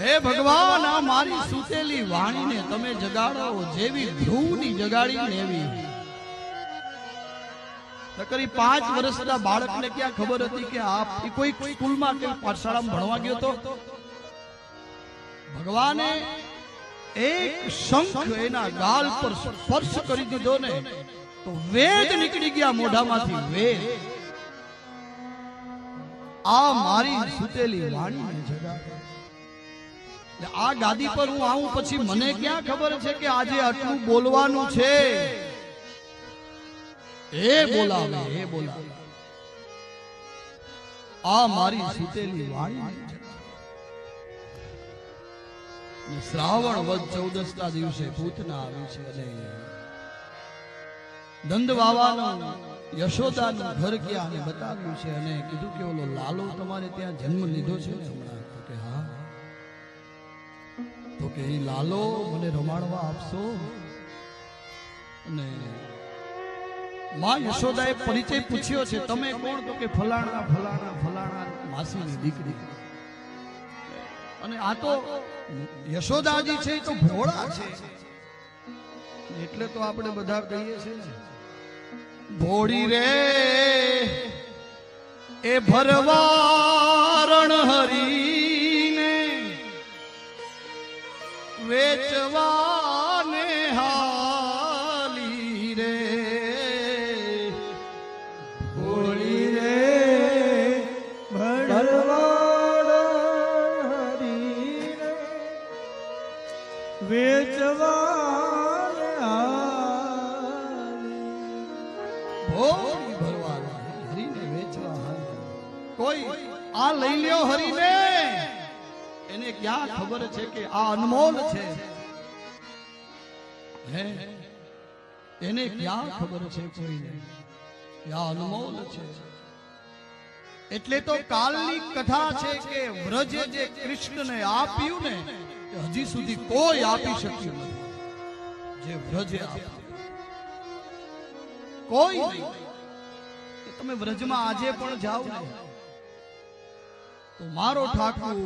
હે ભગવાન, આ મારી સૂતેલી વાણીને તમે જગાડો, જેવી ધ્રુવની જગાડી એવી. નકરી પાંચ વર્ષના બાળકને ક્યાં ખબર હતી કે આ કોઈ સ્કૂલમાં કે પાઠશાળામાં ભણવા ગયો તો ભગવાને એક શંખ એના ગાલ પર સ્પર્શ કરી દીધો ને, તો વેદ નીકળી ગયા મોઢામાંથી, વેદ. આ મારી સુતેલી વાણીને જગાડો. આ ગાદી પર હું આવું પછી મને ક્યાં ખબર છે કે આજે આટલું બોલવાનું છે? એ બોલાવે એ બોલાવે. આ મારી સૂતેલી વાણી શ્રાવણ વધ ચૌદસ ના દિવસે પૂતના આવી છે અને નંદ બાવાનું યશોદાનું ઘર ક્યાં બતાવ્યું છે અને કીધું કે ઓલો લાલો તમારે ત્યાં જન્મ લીધો છે કે એ લાલો, મને રમાડવા આપશો? અને માં યશોદાએ પરિચય પૂછ્યો છે, તમે કોણ? તો કે, ફલાણા ફલાણા ફલાણા માસીની દીકરી. અને આ તો યશોદાજી છે તો ભોળા છે. એટલે તો આપણે બધા કહીએ છીએ ભોળી રે, એ ભરવારણ હરીને વેચવાને હાલી રે. ભોળી રે હરી રે. વેચવાને. ભોળી ભરવાના હરીને વેચવા હાલી કોઈ આ લઈ લ્યો હરીને. ક્યાં ખબર છે કે આ અનમોલ છે? એને ક્યાં ખબર છે અનમોલ છે? એટલે તો કાલની કથા છે કે વ્રજ જે કૃષ્ણને આપ્યું ને હજી સુધી કોઈ આપી શક્યું નથી. જે વ્રજે કોઈ તમે વ્રજમાં આજે પણ જાઓ મારો ઠાકુર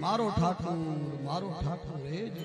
મારો ઠાકુર મારો ઠાકુર એ જ